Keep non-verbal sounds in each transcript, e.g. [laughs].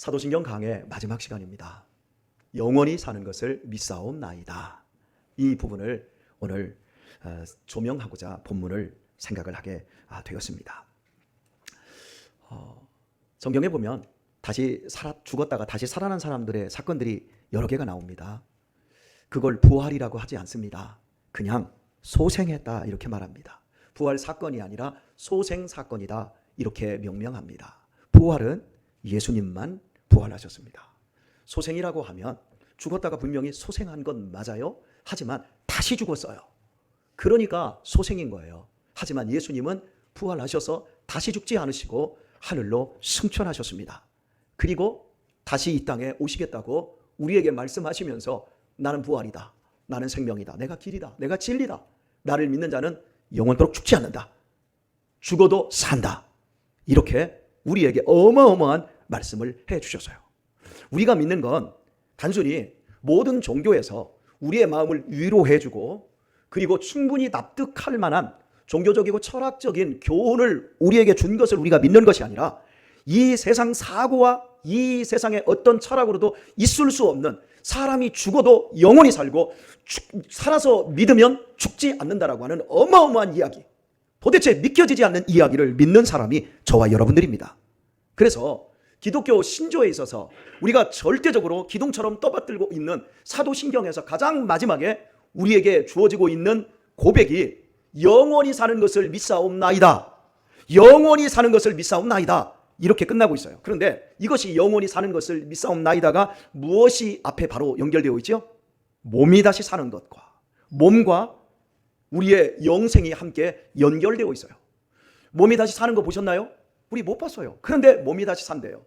사도신경 강의 마지막 시간입니다. 영원히 사는 것을 믿사옵나이다. 이 부분을 오늘 어, 조명하고자 본문을 생각을 하게 아, 되었습니다. 어, 성경에 보면 다시 살아 죽었다가 다시 살아난 사람들의 사건들이 여러 개가 나옵니다. 그걸 부활이라고 하지 않습니다. 그냥 소생했다 이렇게 말합니다. 부활 사건이 아니라 소생 사건이다 이렇게 명명합니다. 부활은 예수님만 부활하셨습니다. 소생이라고 하면 죽었다가 분명히 소생한 건 맞아요. 하지만 다시 죽었어요. 그러니까 소생인 거예요. 하지만 예수님은 부활하셔서 다시 죽지 않으시고 하늘로 승천하셨습니다. 그리고 다시 이 땅에 오시겠다고 우리에게 말씀하시면서 나는 부활이다. 나는 생명이다. 내가 길이다. 내가 진리다. 나를 믿는 자는 영원토록 죽지 않는다. 죽어도 산다. 이렇게 우리에게 어마어마한 말씀을 해 주셨어요. 우리가 믿는 건 단순히 모든 종교에서 우리의 마음을 위로해 주고 그리고 충분히 납득할 만한 종교적이고 철학적인 교훈을 우리에게 준 것을 우리가 믿는 것이 아니라 이 세상 사고와 이 세상의 어떤 철학으로도 있을 수 없는 사람이 죽어도 영원히 살고 죽- 살아서 믿으면 죽지 않는다라고 하는 어마어마한 이야기. 도대체 믿겨지지 않는 이야기를 믿는 사람이 저와 여러분들입니다. 그래서 기독교 신조에 있어서 우리가 절대적으로 기둥처럼 떠받들고 있는 사도신경에서 가장 마지막에 우리에게 주어지고 있는 고백이 영원히 사는 것을 믿사옵나이다. 영원히 사는 것을 믿사옵나이다. 이렇게 끝나고 있어요. 그런데 이것이 영원히 사는 것을 믿사옵나이다가 무엇이 앞에 바로 연결되어 있죠? 몸이 다시 사는 것과 몸과 우리의 영생이 함께 연결되어 있어요. 몸이 다시 사는 거 보셨나요? 우리 못 봤어요. 그런데 몸이 다시 산대요.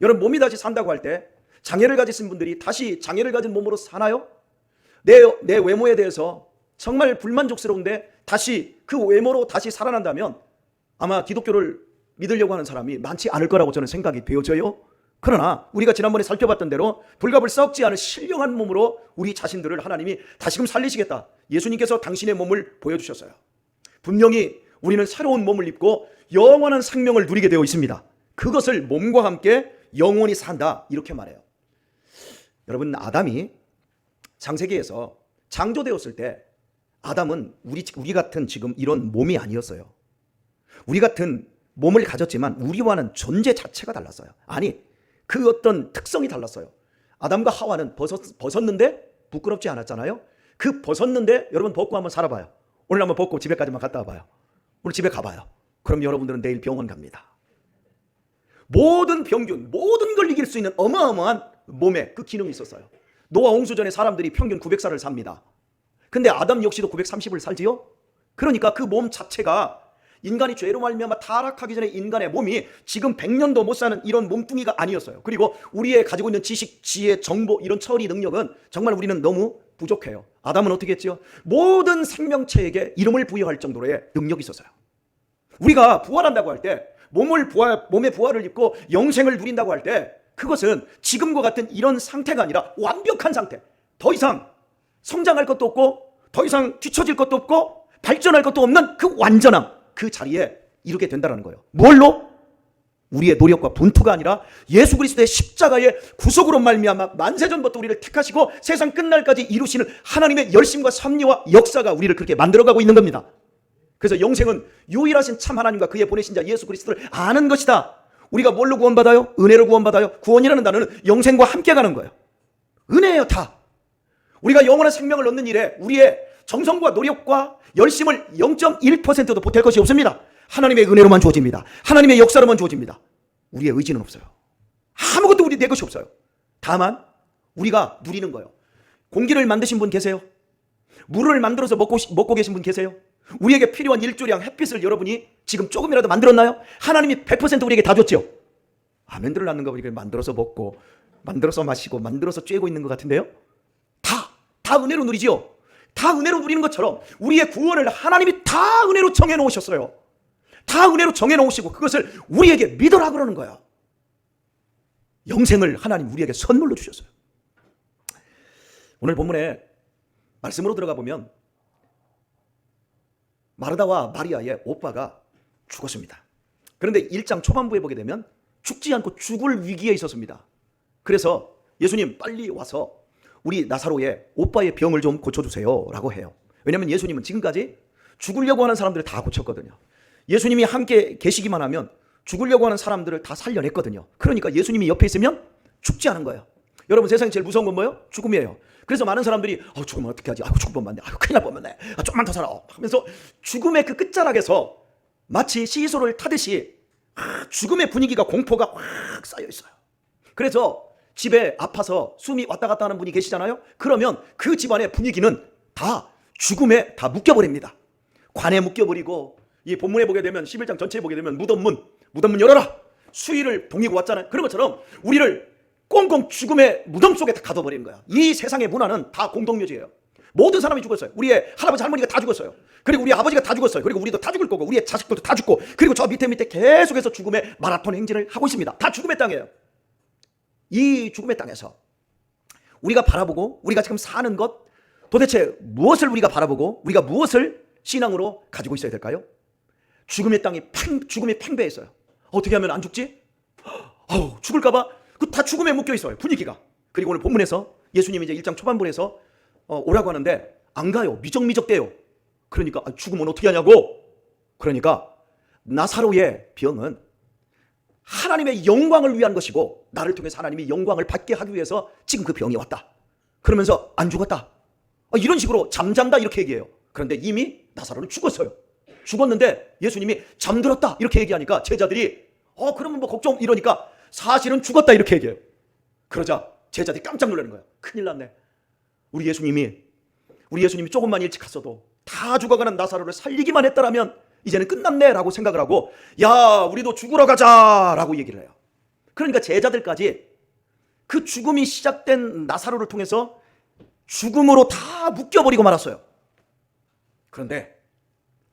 여러분 몸이 다시 산다고 할 때 장애를 가지신 분들이 다시 장애를 가진 몸으로 사나요? 내, 내 외모에 대해서 정말 불만족스러운데 다시 그 외모로 다시 살아난다면 아마 기독교를 믿으려고 하는 사람이 많지 않을 거라고 저는 생각이 되어져요. 그러나 우리가 지난번에 살펴봤던 대로 불갑을 썩지 않은 신령한 몸으로 우리 자신들을 하나님이 다시금 살리시겠다. 예수님께서 당신의 몸을 보여주셨어요. 분명히 우리는 새로운 몸을 입고 영원한 생명을 누리게 되어 있습니다. 그것을 몸과 함께 영원히 산다. 이렇게 말해요. 여러분, 아담이 창세기에서 창조되었을 때 아담은 우리, 우리 같은 지금 이런 몸이 아니었어요. 우리 같은 몸을 가졌지만 우리와는 존재 자체가 달랐어요. 아니, 그 어떤 특성이 달랐어요. 아담과 하와는 벗었, 벗었는데 부끄럽지 않았잖아요. 그 벗었는데 여러분 벗고 한번 살아봐요. 오늘 한번 벗고 집에까지만 갔다 와봐요. 오늘 집에 가봐요. 그럼 여러분들은 내일 병원 갑니다. 모든 병균, 모든 걸 이길 수 있는 어마어마한 몸에 그 기능이 있었어요. 노아 홍수 전에 사람들이 평균 900살을 삽니다. 근데 아담 역시도 930을 살지요? 그러니까 그 몸 자체가 인간이 죄로 말미암아 타락하기 전에 인간의 몸이 지금 100년도 못 사는 이런 몸뚱이가 아니었어요. 그리고 우리의 가지고 있는 지식, 지혜, 정보 이런 처리 능력은 정말 우리는 너무 부족해요. 아담은 어떻게 했지요? 모든 생명체에게 이름을 부여할 정도로의 능력이 있었어요. 우리가 부활한다고 할 때 몸을 부활 몸의 부활을 입고 영생을 누린다고 할 때 그것은 지금과 같은 이런 상태가 아니라 완벽한 상태. 더 이상 성장할 것도 없고 더 이상 뒤처질 것도 없고 발전할 것도 없는 그 완전함 그 자리에 이르게 된다는 거예요. 뭘로? 우리의 노력과 분투가 아니라 예수 그리스도의 십자가의 구속으로 말미암아 만세전부터 우리를 택하시고 세상 끝날까지 이루시는 하나님의 열심과 섭리와 역사가 우리를 그렇게 만들어가고 있는 겁니다. 그래서 영생은 유일하신 참 하나님과 그의 보내신 자 예수 그리스도를 아는 것이다. 우리가 뭘로 구원받아요? 은혜로 구원받아요. 구원이라는 단어는 영생과 함께 가는 거예요. 은혜예요, 다. 우리가 영원한 생명을 얻는 일에 우리의 정성과 노력과 열심을 0.1%도 보탤 것이 없습니다. 하나님의 은혜로만 주어집니다. 하나님의 역사로만 주어집니다. 우리의 의지는 없어요. 아무것도 우리 내 것이 없어요. 다만 우리가 누리는 거예요. 공기를 만드신 분 계세요? 물을 만들어서 먹고, 먹고 계신 분 계세요? 우리에게 필요한 일조량 햇빛을 여러분이 지금 조금이라도 만들었나요? 하나님이 100% 우리에게 다 줬죠? 아멘들을 낳는가 우리가 만들어서 먹고 만들어서 마시고 만들어서 쬐고 있는 것 같은데요? 다, 다 은혜로 누리지요? 다 은혜로 누리는 것처럼 우리의 구원을 하나님이 다 은혜로 정해 놓으셨어요. 다 은혜로 정해 놓으시고 그것을 우리에게 믿으라 그러는 거야. 영생을 하나님 우리에게 선물로 주셨어요. 오늘 본문에 말씀으로 들어가 보면 마르다와 마리아의 오빠가 죽었습니다. 그런데 1장 초반부에 보게 되면 죽지 않고 죽을 위기에 있었습니다. 그래서 예수님 빨리 와서 우리 나사로의 오빠의 병을 좀 고쳐주세요 라고 해요. 왜냐하면 예수님은 지금까지 죽으려고 하는 사람들을 다 고쳤거든요. 예수님이 함께 계시기만 하면 죽으려고 하는 사람들을 다 살려냈거든요. 그러니까 예수님이 옆에 있으면 죽지 않은 거예요. 여러분 세상에 제일 무서운 건 뭐예요? 죽음이에요. 그래서 많은 사람들이 어, 죽으면 어떻게 하지? 아이고 죽을 뻔만네. 아이고 큰일 날 뻔만네. 아, 좀만 더 살아. 하면서 죽음의 그 끝자락에서 마치 시소를 타듯이 아, 죽음의 분위기가 공포가 확 쌓여 있어요. 그래서 집에 아파서 숨이 왔다 갔다 하는 분이 계시잖아요. 그러면 그 집안의 분위기는 다 죽음에 다 묶여버립니다. 관에 묶여버리고 이 본문에 보게 되면 11장 전체에 보게 되면 무덤문 무덤문 열어라 수위를 봉이고 왔잖아요. 그런 것처럼 우리를 꽁꽁 죽음의 무덤 속에 다 가둬버리는 거야. 이 세상의 문화는 다 공동묘지예요. 모든 사람이 죽었어요. 우리의 할아버지 할머니가 다 죽었어요. 그리고 우리 아버지가 다 죽었어요. 그리고 우리도 다 죽을 거고 우리의 자식들도 다 죽고 그리고 저 밑에 밑에 계속해서 죽음의 마라톤 행진을 하고 있습니다. 다 죽음의 땅이에요. 이 죽음의 땅에서 우리가 바라보고 우리가 지금 사는 것 도대체 무엇을 우리가 바라보고 우리가 무엇을 신앙으로 가지고 있어야 될까요? 죽음의 땅이 팽, 죽음이 팽배했어요. 어떻게 하면 안 죽지? [gasps] 아우, 죽을까봐 그 다 죽음에 묶여 있어요. 분위기가. 그리고 오늘 본문에서 예수님이 이제 1장 초반부에서 어, 오라고 하는데 안 가요. 미적미적대요. 그러니까 아, 죽으면 어떻게 하냐고. 그러니까 나사로의 병은 하나님의 영광을 위한 것이고 나를 통해서 하나님이 영광을 받게 하기 위해서 지금 그 병이 왔다. 그러면서 안 죽었다. 아, 이런 식으로 잠잔다 이렇게 얘기해요. 그런데 이미 나사로는 죽었어요. 죽었는데 예수님이 잠들었다 이렇게 얘기하니까 제자들이 어 그러면 뭐 걱정 이러니까 사실은 죽었다 이렇게 얘기해요. 그러자 제자들이 깜짝 놀라는 거예요. 큰일 났네. 우리 예수님이 우리 예수님이 조금만 일찍 갔어도 다 죽어가는 나사로를 살리기만 했다라면 이제는 끝났네라고 생각을 하고 야 우리도 죽으러 가자라고 얘기를 해요. 그러니까 제자들까지 그 죽음이 시작된 나사로를 통해서 죽음으로 다 묶여버리고 말았어요. 그런데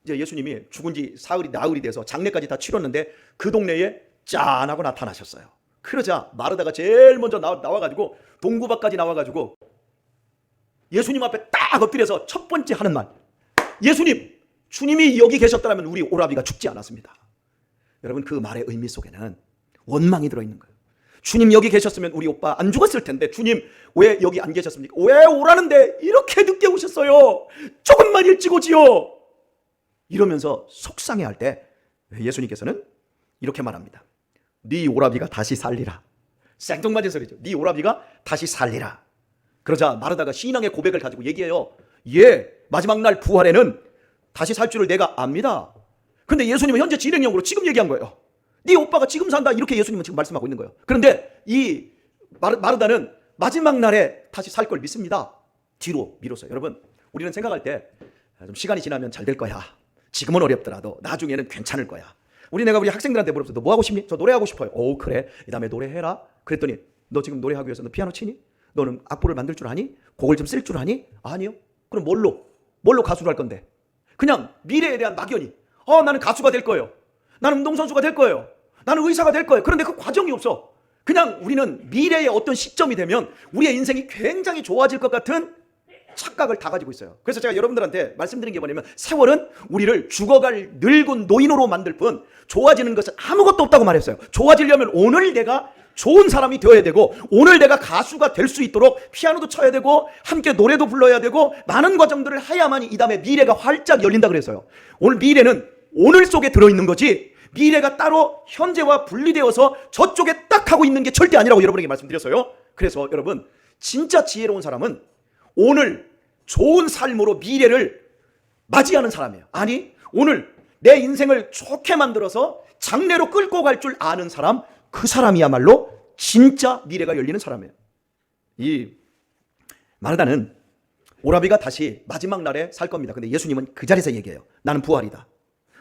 이제 예수님이 죽은 지 사흘이 나흘이 돼서 장례까지 다 치렀는데 그 동네에 짠 하고 나타나셨어요. 그러자 마르다가 제일 먼저 나와, 나와가지고 동구밭까지 나와가지고 예수님 앞에 딱 엎드려서 첫 번째 하는 말 예수님 주님이 여기 계셨다면 우리 오라비가 죽지 않았습니다. 여러분 그 말의 의미 속에는 원망이 들어있는 거예요. 주님 여기 계셨으면 우리 오빠 안 죽었을 텐데 주님 왜 여기 안 계셨습니까? 왜 오라는데 이렇게 늦게 오셨어요? 조금만 일찍 오지요. 이러면서 속상해할 때 예수님께서는 이렇게 말합니다. 네 오라비가 다시 살리라. 생뚱맞은 소리죠. 네 오라비가 다시 살리라. 그러자 마르다가 신앙의 고백을 가지고 얘기해요. 예, 마지막 날 부활에는 다시 살 줄을 내가 압니다. 근데 예수님은 현재 진행형으로 지금 얘기한 거예요. 네 오빠가 지금 산다 이렇게 예수님은 지금 말씀하고 있는 거예요. 그런데 이 마르, 마르다는 마지막 날에 다시 살 걸 믿습니다. 뒤로 미뤘어요. 여러분, 우리는 생각할 때 좀 시간이 지나면 잘 될 거야. 지금은 어렵더라도 나중에는 괜찮을 거야. 우리 내가 우리 학생들한테 물어봤어. 너 뭐 하고 싶니? 저 노래하고 싶어요. 오 그래. 이 다음에 노래해라. 그랬더니 너 지금 노래하기 위해서 너 피아노 치니? 너는 악보를 만들 줄 아니? 곡을 좀 쓸 줄 아니? 아니요. 그럼 뭘로? 뭘로 가수를 할 건데? 그냥 미래에 대한 막연히. 어 나는 가수가 될 거예요. 나는 운동선수가 될 거예요. 나는 의사가 될 거예요. 그런데 그 과정이 없어. 그냥 우리는 미래의 어떤 시점이 되면 우리의 인생이 굉장히 좋아질 것 같은 착각을 다 가지고 있어요. 그래서 제가 여러분들한테 말씀드린 게 뭐냐면 세월은 우리를 죽어갈 늙은 노인으로 만들 뿐 좋아지는 것은 아무것도 없다고 말했어요. 좋아지려면 오늘 내가 좋은 사람이 되어야 되고 오늘 내가 가수가 될 수 있도록 피아노도 쳐야 되고 함께 노래도 불러야 되고 많은 과정들을 해야만이 이 다음에 미래가 활짝 열린다 그랬어요. 오늘 미래는 오늘 속에 들어있는 거지 미래가 따로 현재와 분리되어서 저쪽에 딱 하고 있는 게 절대 아니라고 여러분에게 말씀드렸어요. 그래서 여러분 진짜 지혜로운 사람은 오늘 좋은 삶으로 미래를 맞이하는 사람이에요. 아니, 오늘 내 인생을 좋게 만들어서 장래로 끌고 갈 줄 아는 사람, 그 사람이야말로 진짜 미래가 열리는 사람이에요. 이 마르다는 오라비가 다시 마지막 날에 살 겁니다. 근데 예수님은 그 자리에서 얘기해요. 나는 부활이다.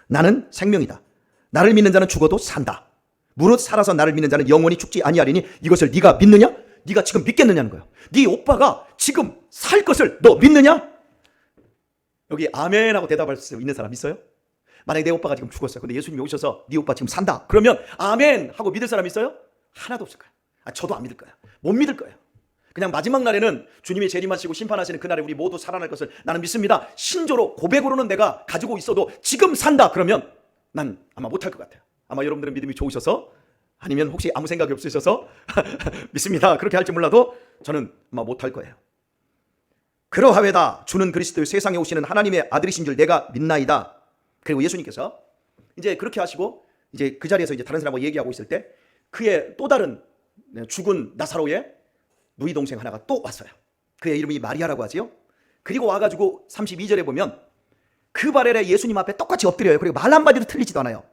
나는 생명이다. 나를 믿는 자는 죽어도 산다. 무릇 살아서 나를 믿는 자는 영원히 죽지 아니하리니 이것을 네가 믿느냐? 네가 지금 믿겠느냐는 거예요. 네 오빠가 지금 살 것을 너 믿느냐? 여기 아멘하고 대답할 수 있는 사람 있어요? 만약에 내 오빠가 지금 죽었어요. 근데 예수님이 오셔서 네 오빠 지금 산다. 그러면 아멘 하고 믿을 사람 있어요? 하나도 없을 거예요. 아, 저도 안 믿을 거예요. 못 믿을 거예요. 그냥 마지막 날에는 주님이 재림하시고 심판하시는 그날에 우리 모두 살아날 것을 나는 믿습니다. 신조로 고백으로는 내가 가지고 있어도 지금 산다. 그러면 난 아마 못할 것 같아요. 아마 여러분들은 믿음이 좋으셔서 아니면 혹시 아무 생각이 없으셔서 [laughs] 믿습니다. 그렇게 할지 몰라도 저는 아마 못할 거예요. 그러하외다 주는 그리스도 세상에 오시는 하나님의 아들이신 줄 내가 믿나이다. 그리고 예수님께서 이제 그렇게 하시고 이제 그 자리에서 이제 다른 사람하고 얘기하고 있을 때 그의 또 다른 죽은 나사로의 누이 동생 하나가 또 왔어요. 그의 이름이 마리아라고 하지요. 그리고 와가지고 32절에 보면 그 발에 예수님 앞에 똑같이 엎드려요. 그리고 말 한마디도 틀리지도 않아요.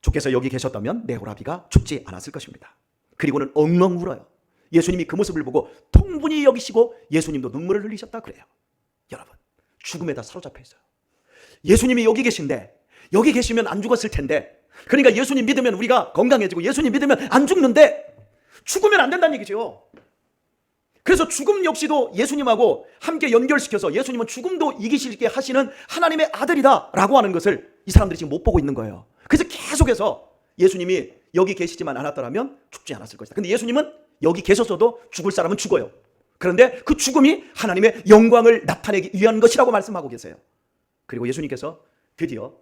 주께서 여기 계셨다면 내 호라비가 죽지 않았을 것입니다. 그리고는 엉엉 울어요. 예수님이 그 모습을 보고 통분히 여기시고 예수님도 눈물을 흘리셨다 그래요. 여러분, 죽음에다 사로잡혀 있어요. 예수님이 여기 계신데 여기 계시면 안 죽었을 텐데 그러니까 예수님 믿으면 우리가 건강해지고 예수님 믿으면 안 죽는데 죽으면 안 된다는 얘기죠. 그래서 죽음 역시도 예수님하고 함께 연결시켜서 예수님은 죽음도 이기실게 하시는 하나님의 아들이다라고 하는 것을 이 사람들이 지금 못 보고 있는 거예요. 그래서 계속해서 예수님이 여기 계시지만 않았더라면 죽지 않았을 것이다. 근데 예수님은 여기 계셨어도 죽을 사람은 죽어요. 그런데 그 죽음이 하나님의 영광을 나타내기 위한 것이라고 말씀하고 계세요. 그리고 예수님께서 드디어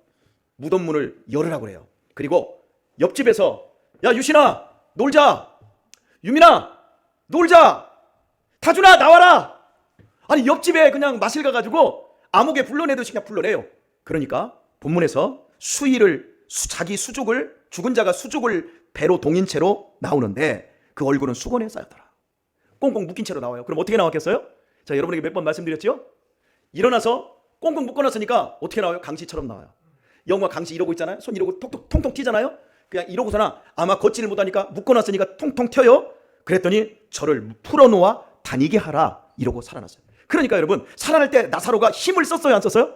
무덤 문을 열으라고 그래요. 그리고 옆집에서 야 유신아 놀자 유민아 놀자 타준아 나와라 아니 옆집에 그냥 마실 가가지고 아무개 불러내듯이 그냥 불러내요 그러니까 본문에서 수의를 수- 자기 수족을 죽은 자가 수족을 배로 동인 채로 나오는데 그 얼굴은 수건에 쌓였더라 꽁꽁 묶인 채로 나와요 그럼 어떻게 나왔겠어요? 자 여러분에게 몇 번 말씀드렸죠? 일어나서 꽁꽁 묶어놨으니까 어떻게 나와요? 강시처럼 나와요 영화 강시 이러고 있잖아요. 손 이러고 톡톡 통통 튀잖아요. 그냥 이러고서나 아마 걷지를 못하니까 묶어놨으니까 통통 튀어요. 그랬더니 저를 풀어놓아 다니게 하라 이러고 살아났어요. 그러니까 여러분 살아날 때 나사로가 힘을 썼어요, 안 썼어요?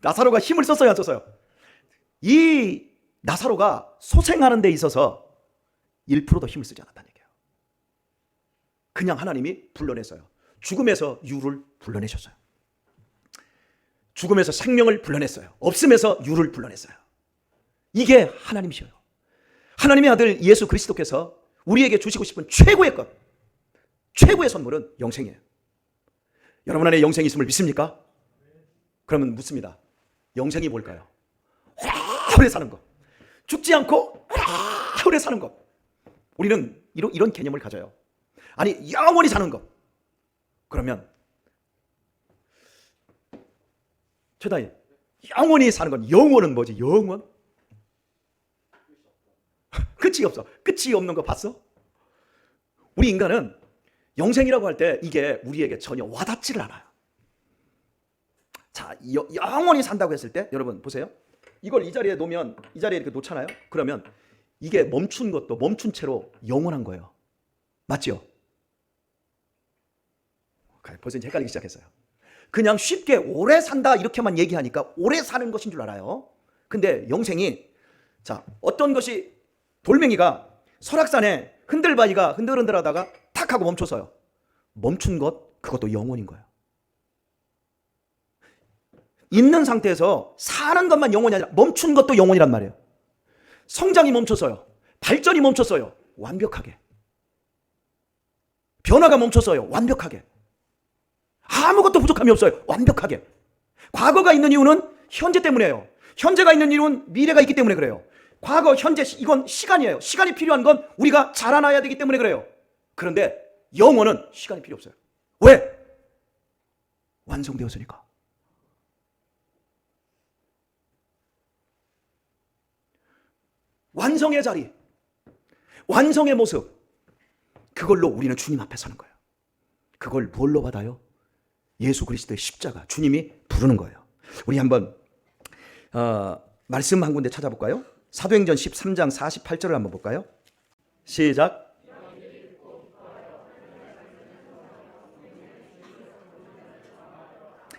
나사로가 힘을 썼어요, 안 썼어요? 이 나사로가 소생하는 데 있어서 1%도 힘을 쓰지 않았다는 얘기예요. 그냥 하나님이 불러냈어요. 죽음에서 유를 불러내셨어요. 죽음에서 생명을 불러냈어요. 없음에서 유를 불러냈어요. 이게 하나님이셔요. 하나님의 아들 예수 그리스도께서 우리에게 주시고 싶은 최고의 것, 최고의 선물은 영생이에요. 여러분 안에 영생이 있음을 믿습니까? 그러면 묻습니다. 영생이 뭘까요? 오래 사는 것. 죽지 않고 오래 사는 것. 우리는 이런, 이런 개념을 가져요. 아니, 영원히 사는 것. 그러면 최다희 영원히 사는 건 영원은 뭐지? 영원? [laughs] 끝이 없어. 끝이 없는 거 봤어? 우리 인간은 영생이라고 할 때 이게 우리에게 전혀 와닿지를 않아요. 자, 여- 영원히 산다고 했을 때 여러분 보세요. 이걸 이 자리에 놓으면 이 자리에 이렇게 놓잖아요. 그러면 이게 멈춘 것도 멈춘 채로 영원한 거예요. 맞죠? 벌써 이제 헷갈리기 시작했어요. 그냥 쉽게 오래 산다 이렇게만 얘기하니까 오래 사는 것인 줄 알아요. 근데 영생이 자 어떤 것이 돌멩이가 설악산에 흔들바위가 흔들흔들하다가 탁 하고 멈춰서요. 멈춘 것 그것도 영원인 거예요. 있는 상태에서 사는 것만 영원이 아니라 멈춘 것도 영원이란 말이에요. 성장이 멈췄어요. 발전이 멈췄어요. 완벽하게. 변화가 멈췄어요. 완벽하게. 아무것도 부족함이 없어요. 완벽하게. 과거가 있는 이유는 현재 때문이에요. 현재가 있는 이유는 미래가 있기 때문에 그래요. 과거, 현재, 시- 이건 시간이에요. 시간이 필요한 건 우리가 자라나야 되기 때문에 그래요. 그런데 영혼은 시간이 필요 없어요. 왜? 완성되었으니까. 완성의 자리, 완성의 모습, 그걸로 우리는 주님 앞에 서는 거예요. 그걸 뭘로 받아요? 예수 그리스도의 십자가 주님이 부르는 거예요. 우리 한번 어, 말씀 한 군데 찾아볼까요? 사도행전 13장 48절을 한번 볼까요? 시작.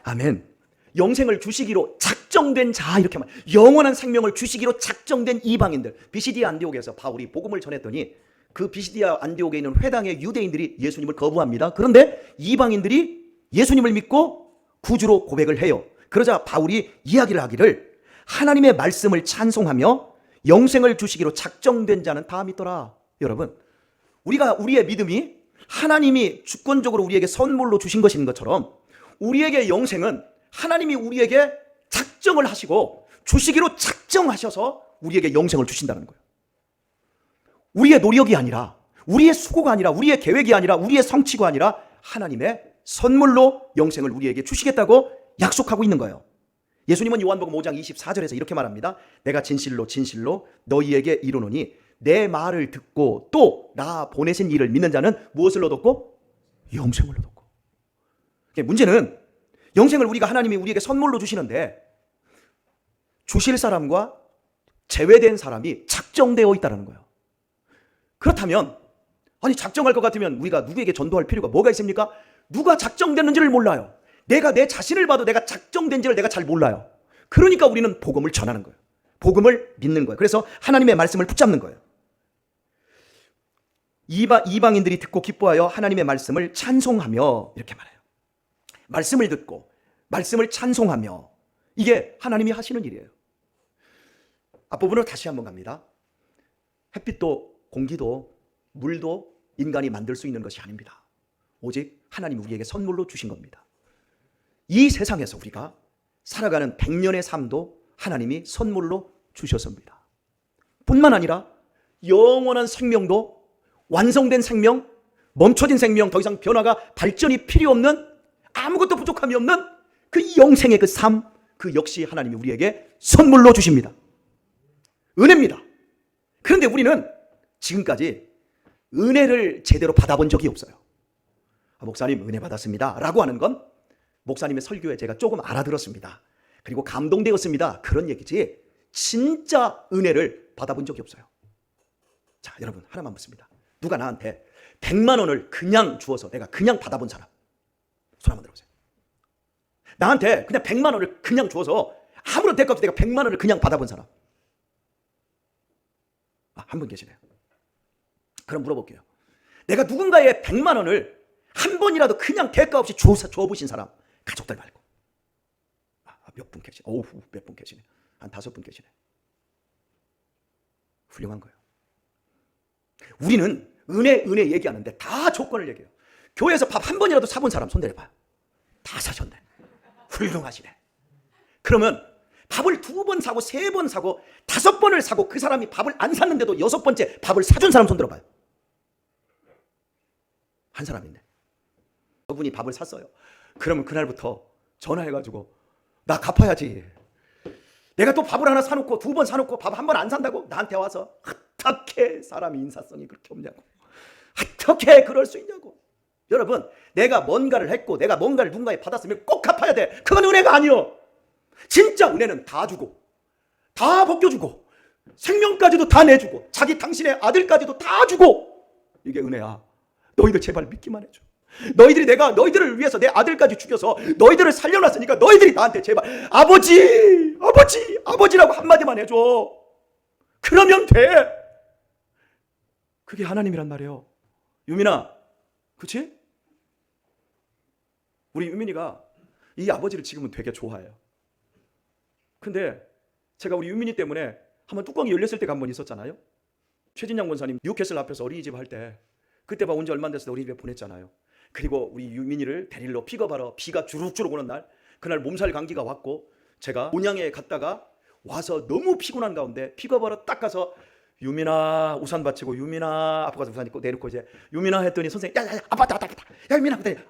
아멘. 영생을 주시기로 작정된 자 이렇게 말. 영원한 생명을 주시기로 작정된 이방인들. 비시디아 안디옥에서 바울이 복음을 전했더니 그 비시디아 안디옥에 있는 회당의 유대인들이 예수님을 거부합니다. 그런데 이방인들이 예수님을 믿고 구주로 고백을 해요. 그러자 바울이 이야기를 하기를 하나님의 말씀을 찬송하며 영생을 주시기로 작정된 자는 다 믿더라. 여러분, 우리가 우리의 믿음이 하나님이 주권적으로 우리에게 선물로 주신 것인 것처럼 우리에게 영생은 하나님이 우리에게 작정을 하시고 주시기로 작정하셔서 우리에게 영생을 주신다는 거예요. 우리의 노력이 아니라 우리의 수고가 아니라 우리의 계획이 아니라 우리의 성취가 아니라 하나님의 선물로 영생을 우리에게 주시겠다고 약속하고 있는 거예요. 예수님은 요한복음 5장 24절에서 이렇게 말합니다. 내가 진실로 진실로 너희에게 이르노니 내 말을 듣고 또 나 보내신 이를 믿는 자는 무엇을 얻었고 영생을 얻었고. 문제는 영생을 우리가 하나님이 우리에게 선물로 주시는데 주실 사람과 제외된 사람이 작정되어 있다는 거예요. 그렇다면 아니 작정할 것 같으면 우리가 누구에게 전도할 필요가 뭐가 있습니까? 누가 작정됐는지를 몰라요. 내가 내 자신을 봐도 내가 작정된지를 내가 잘 몰라요. 그러니까 우리는 복음을 전하는 거예요. 복음을 믿는 거예요. 그래서 하나님의 말씀을 붙잡는 거예요. 이방, 이방인들이 듣고 기뻐하여 하나님의 말씀을 찬송하며 이렇게 말해요. 말씀을 듣고 말씀을 찬송하며 이게 하나님이 하시는 일이에요. 앞부분으로 다시 한번 갑니다. 햇빛도 공기도 물도 인간이 만들 수 있는 것이 아닙니다. 오직 하나님 우리에게 선물로 주신 겁니다. 이 세상에서 우리가 살아가는 백년의 삶도 하나님이 선물로 주셨습니다. 뿐만 아니라 영원한 생명도 완성된 생명, 멈춰진 생명, 더 이상 변화가 발전이 필요 없는 아무것도 부족함이 없는 그 영생의 그 삶, 그 역시 하나님이 우리에게 선물로 주십니다. 은혜입니다. 그런데 우리는 지금까지 은혜를 제대로 받아본 적이 없어요. 아, 목사님 은혜 받았습니다. 라고 하는 건 목사님의 설교에 제가 조금 알아들었습니다. 그리고 감동되었습니다. 그런 얘기지 진짜 은혜를 받아본 적이 없어요. 자, 여러분 하나만 묻습니다. 누가 나한테 100만 원을 그냥 주어서 내가 그냥 받아본 사람 손 한번 들어보세요. 나한테 그냥 100만 원을 그냥 주어서 아무런 대가 없이 내가 100만 원을 그냥 받아본 사람 아, 한 분 계시네요. 그럼 물어볼게요. 내가 누군가의 100만 원을 한 번이라도 그냥 대가 없이 줘, 줘보신 사람 가족들 말고 아, 몇분 계시네. 어우 몇 분 계시네. 한 다섯 분 계시네. 훌륭한 거예요. 우리는 은혜 은혜 얘기하는데 다 조건을 얘기해요. 교회에서 밥 한 번이라도 사본 사람 손 내려봐요. 다 사셨네. 훌륭하시네. 그러면 밥을 두 번 사고 세 번 사고 다섯 번을 사고 그 사람이 밥을 안 샀는데도 여섯 번째 밥을 사준 사람 손 들어봐요. 한 사람인데. 저분이 밥을 샀어요. 그러면 그날부터 전화해가지고 나 갚아야지. 내가 또 밥을 하나 사놓고 두 번 사놓고 밥 한 번 안 산다고 나한테 와서 어떻게 사람이 인사성이 그렇게 없냐고. 어떻게 그럴 수 있냐고. 여러분, 내가 뭔가를 했고 내가 뭔가를 누군가에 받았으면 꼭 갚아야 돼. 그건 은혜가 아니요. 진짜 은혜는 다 주고 다 벗겨주고 생명까지도 다 내주고 자기 당신의 아들까지도 다 주고 이게 은혜야. 너희들 제발 믿기만 해줘. 너희들이 내가 너희들을 위해서 내 아들까지 죽여서 너희들을 살려놨으니까 너희들이 나한테 제발 아버지, 아버지, 아버지라고 한마디만 해줘. 그러면 돼. 그게 하나님이란 말이에요. 유민아, 그치? 우리 유민이가 이 아버지를 지금은 되게 좋아해요. 근데 제가 우리 유민이 때문에 한번 뚜껑이 열렸을 때가 한 번 있었잖아요. 최진양 권사님 뉴캐슬 앞에서 어린이집 할 때 그때 봐 온 지 얼마 안 됐을 때 어린이집에 보냈잖아요. 그리고 우리 유민이를 데리러 픽업하러 비가 주룩주룩 오는 날 그날 몸살 감기가 왔고 제가 온양에 갔다가 와서 너무 피곤한 가운데 픽업하러 딱 가서 유민아 우산 받치고 유민아 아빠 가서 우산 입고 내놓고 이제 유민아 했더니 선생님 야야야 아빠 왔다 왔다 왔다 야 유민아 딱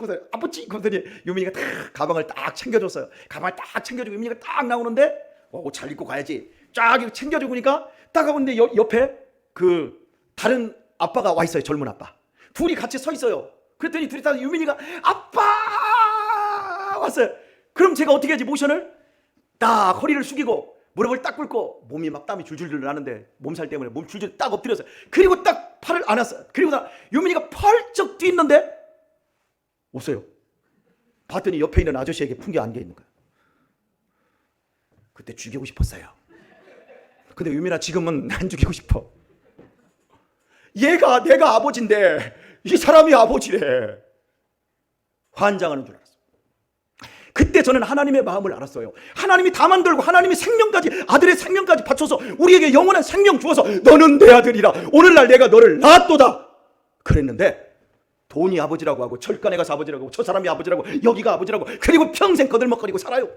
하고서 아버지 그랬더니 유민이가 딱 가방을 딱 챙겨줬어요. 가방을 딱 챙겨주고 유민이가 딱 나오는데 어, 옷잘 입고 가야지. 쫙 챙겨주고 니까 딱 여- 옆에 그 다른 아빠가 와 있어요 젊은 아빠. 둘이 같이 서 있어요. 그랬더니 둘이 다 유민이가 아빠! 왔어요. 그럼 제가 어떻게 하지 모션을? 딱 허리를 숙이고 무릎을 딱 꿇고 몸이 막 땀이 줄줄줄 나는데 몸살 때문에 몸 줄줄 딱 엎드렸어요. 그리고 딱 팔을 안았어요. 그리고 나 유민이가 펄쩍 뛰는데 없어요. 봤더니 옆에 있는 아저씨에게 풍겨 안겨 있는 거예요. 그때 죽이고 싶었어요. 근데 유민아 지금은 [laughs] 안 죽이고 싶어. 얘가 내가 아버지인데 이 사람이 아버지래. 환장하는 줄 알았어. 그때 저는 하나님의 마음을 알았어요. 하나님이 다 만들고 하나님이 생명까지 아들의 생명까지 바쳐서 우리에게 영원한 생명 주어서 너는 내 아들이라 오늘날 내가 너를 낳았도다. 그랬는데 돈이 아버지라고 하고 철간에 가서 아버지라고 하고 저 사람이 아버지라고 여기가 아버지라고 그리고 평생 거들먹거리고 살아요.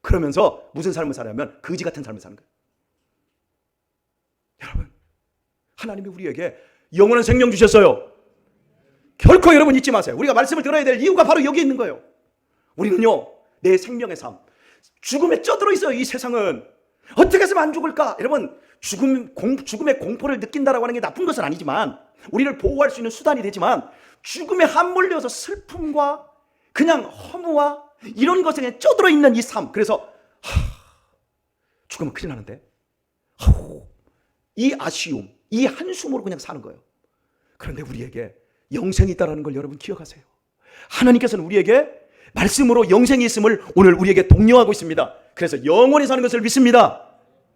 그러면서 무슨 삶을 살냐면 거지 같은 삶을 사는 거예요. 여러분 하나님이 우리에게 영원한 생명 주셨어요. 결코 여러분 잊지 마세요. 우리가 말씀을 들어야 될 이유가 바로 여기 있는 거예요. 우리는요, 내 생명의 삶, 죽음에 쪄들어 있어요. 이 세상은 어떻게 해서면 안 죽을까? 여러분, 죽음 공, 죽음의 공포를 느낀다라고 하는 게 나쁜 것은 아니지만 우리를 보호할 수 있는 수단이 되지만 죽음에 함몰려서 슬픔과 그냥 허무와 이런 것에 그냥 쪄들어 있는 이 삶. 그래서 하, 죽으면 큰일 나는데. 하우, 이 아쉬움, 이 한숨으로 그냥 사는 거예요. 그런데 우리에게 영생이 있다는 걸 여러분 기억하세요. 하나님께서는 우리에게 말씀으로 영생이 있음을 오늘 우리에게 독려하고 있습니다. 그래서 영원히 사는 것을 믿습니다.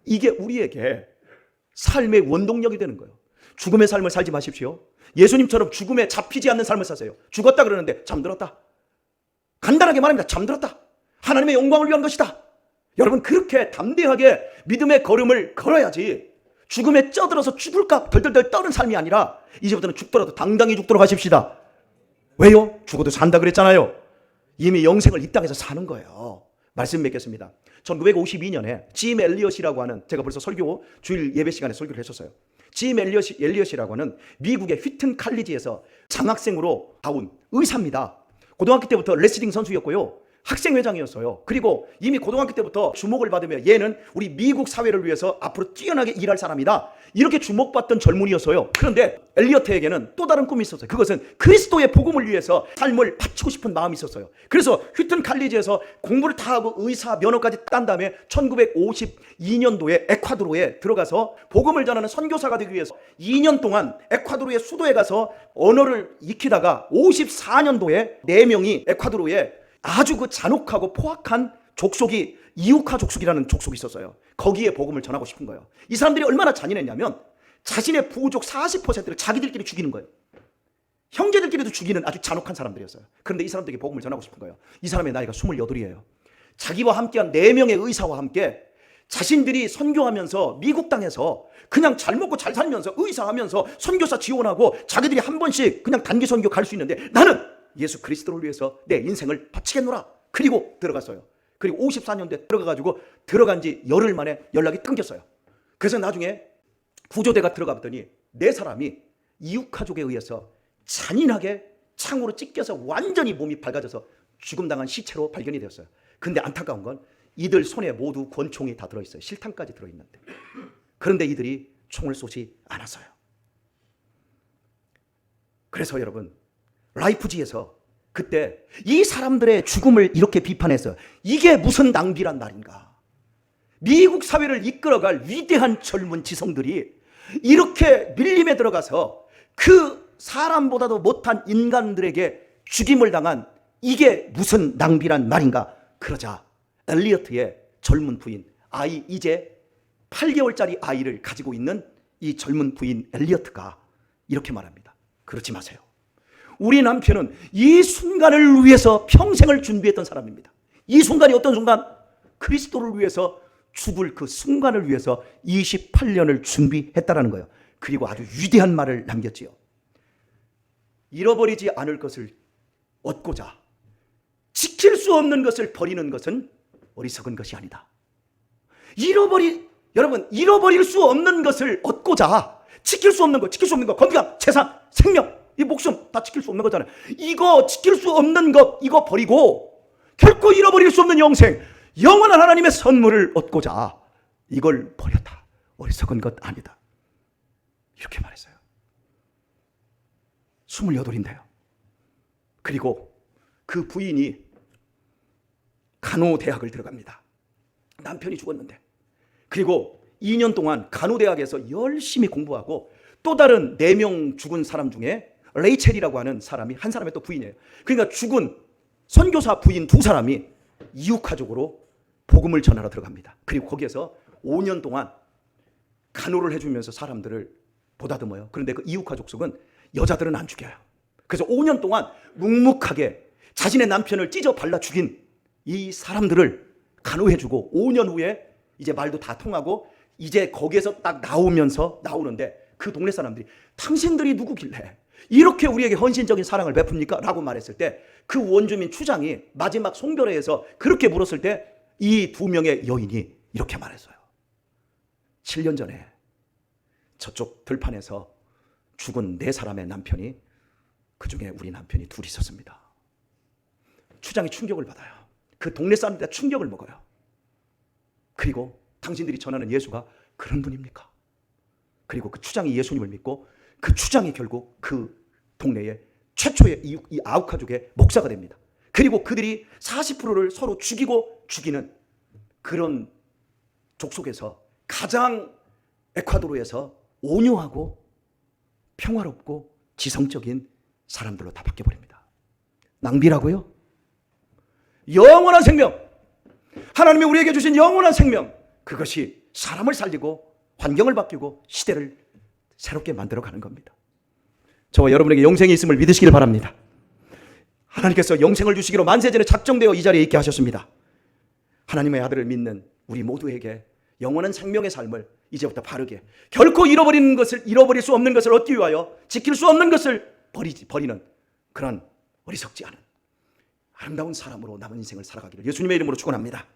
이게 우리에게 삶의 원동력이 되는 거예요. 죽음의 삶을 살지 마십시오. 예수님처럼 죽음에 잡히지 않는 삶을 사세요. 죽었다 그러는데 잠들었다. 간단하게 말합니다. 잠들었다. 하나님의 영광을 위한 것이다. 여러분 그렇게 담대하게 믿음의 걸음을 걸어야지 죽음에 쪄들어서 죽을까 덜덜덜 떠는 삶이 아니라 이제부터는 죽더라도 당당히 죽도록 하십시다. 왜요? 죽어도 산다 그랬잖아요. 이미 영생을 이 땅에서 사는 거예요. 말씀 맺겠습니다. 1952년에 짐 엘리엇이라고 하는 제가 벌써 설교 주일 예배 시간에 설교를 했었어요. 짐 엘리엇, 엘리엇이라고 하는 미국의 휘튼 칼리지에서 장학생으로 나온 의사입니다. 고등학교 때부터 레슬링 선수였고요. 학생회장이었어요. 그리고 이미 고등학교 때부터 주목을 받으며 얘는 우리 미국 사회를 위해서 앞으로 뛰어나게 일할 사람이다. 이렇게 주목받던 젊은이였어요. 그런데 엘리어트에게는 또 다른 꿈이 있었어요. 그것은 그리스도의 복음을 위해서 삶을 바치고 싶은 마음이 있었어요. 그래서 휴튼 칼리지에서 공부를 다 하고 의사 면허까지 딴 다음에 1952년도에 에콰도르에 들어가서 복음을 전하는 선교사가 되기 위해서 2년 동안 에콰도르의 수도에 가서 언어를 익히다가 54년도에 4명이 에콰도르에 아주 그 잔혹하고 포악한 족속이 이우카 족속이라는 족속이 있었어요. 거기에 복음을 전하고 싶은 거예요. 이 사람들이 얼마나 잔인했냐면 자신의 부족 40%를 자기들끼리 죽이는 거예요. 형제들끼리도 죽이는 아주 잔혹한 사람들이었어요. 그런데 이 사람들에게 복음을 전하고 싶은 거예요. 이 사람의 나이가 28이에요. 자기와 함께한 4명의 의사와 함께 자신들이 선교하면서 미국 땅에서 그냥 잘 먹고 잘 살면서 의사하면서 선교사 지원하고 자기들이 한 번씩 그냥 단기 선교 갈 수 있는데 나는 예수 그리스도를 위해서 내 인생을 바치겠노라. 그리고 들어갔어요. 그리고 54년도에 들어가가지고 들어간 지 열흘 만에 연락이 끊겼어요. 그래서 나중에 구조대가 들어가 봤더니 네 사람이 이웃가족에 의해서 잔인하게 창으로 찢겨서 완전히 몸이 밝아져서 죽음당한 시체로 발견이 되었어요. 근데 안타까운 건 이들 손에 모두 권총이 다 들어있어요. 실탄까지 들어있는데. 그런데 이들이 총을 쏘지 않았어요. 그래서 여러분 라이프지에서 그때 이 사람들의 죽음을 이렇게 비판했어요. 이게 무슨 낭비란 말인가? 미국 사회를 이끌어갈 위대한 젊은 지성들이 이렇게 밀림에 들어가서 그 사람보다도 못한 인간들에게 죽임을 당한 이게 무슨 낭비란 말인가? 그러자 엘리어트의 젊은 부인 아이 이제 8개월짜리 아이를 가지고 있는 이 젊은 부인 엘리어트가 이렇게 말합니다. 그렇지 마세요. 우리 남편은 이 순간을 위해서 평생을 준비했던 사람입니다. 이 순간이 어떤 순간? 그리스도를 위해서 죽을 그 순간을 위해서 28년을 준비했다라는 거예요. 그리고 아주 위대한 말을 남겼지요. 잃어버리지 않을 것을 얻고자 지킬 수 없는 것을 버리는 것은 어리석은 것이 아니다. 잃어버리 여러분 잃어버릴 수 없는 것을 얻고자 지킬 수 없는 거, 지킬 수 없는 거, 건강, 재산, 생명, 이 목숨 다 지킬 수 없는 거잖아요. 이거 지킬 수 없는 것 이거 버리고 결코 잃어버릴 수 없는 영생, 영원한 하나님의 선물을 얻고자 이걸 버렸다. 어리석은 것 아니다. 이렇게 말했어요. 28인데요. 그리고 그 부인이 간호대학을 들어갑니다. 남편이 죽었는데. 그리고 2년 동안 간호대학에서 열심히 공부하고 또 다른 4명 죽은 사람 중에 레이첼이라고 하는 사람이 한 사람의 또 부인이에요. 그러니까 죽은 선교사 부인 두 사람이 이웃가족으로 복음을 전하러 들어갑니다. 그리고 거기에서 5년 동안 간호를 해주면서 사람들을 보다듬어요. 그런데 그 이웃가족 속은 여자들은 안 죽여요. 그래서 5년 동안 묵묵하게 자신의 남편을 찢어 발라 죽인 이 사람들을 간호해주고 5년 후에 이제 말도 다 통하고 이제 거기에서 딱 나오면서 나오는데 그 동네 사람들이 당신들이 누구길래 이렇게 우리에게 헌신적인 사랑을 베풉니까? 라고 말했을 때 그 원주민 추장이 마지막 송별회에서 그렇게 물었을 때 이 두 명의 여인이 이렇게 말했어요. 7년 전에 저쪽 들판에서 죽은 네 사람의 남편이 그 중에 우리 남편이 둘 있었습니다. 추장이 충격을 받아요. 그 동네 사람들이 충격을 먹어요. 그리고 당신들이 전하는 예수가 그런 분입니까? 그리고 그 추장이 예수님을 믿고 그 추장이 결국 그 동네의 최초의 이, 이 아우카족의 목사가 됩니다. 그리고 그들이 40%를 서로 죽이고 죽이는 그런 족속에서 가장 에콰도르에서 온유하고 평화롭고 지성적인 사람들로 다 바뀌어버립니다. 낭비라고요? 영원한 생명! 하나님이 우리에게 주신 영원한 생명! 그것이 사람을 살리고 환경을 바뀌고 시대를 새롭게 만들어 가는 겁니다. 저와 여러분에게 영생이 있음을 믿으시길 바랍니다. 하나님께서 영생을 주시기로 만세전에 작정되어 이 자리에 있게 하셨습니다. 하나님의 아들을 믿는 우리 모두에게 영원한 생명의 삶을 이제부터 바르게 결코 잃어버리는 것을 잃어버릴 수 없는 것을 얻기 위하여 지킬 수 없는 것을 버리지 버리는 그런 어리석지 않은 아름다운 사람으로 남은 인생을 살아가기를 예수님의 이름으로 축원합니다.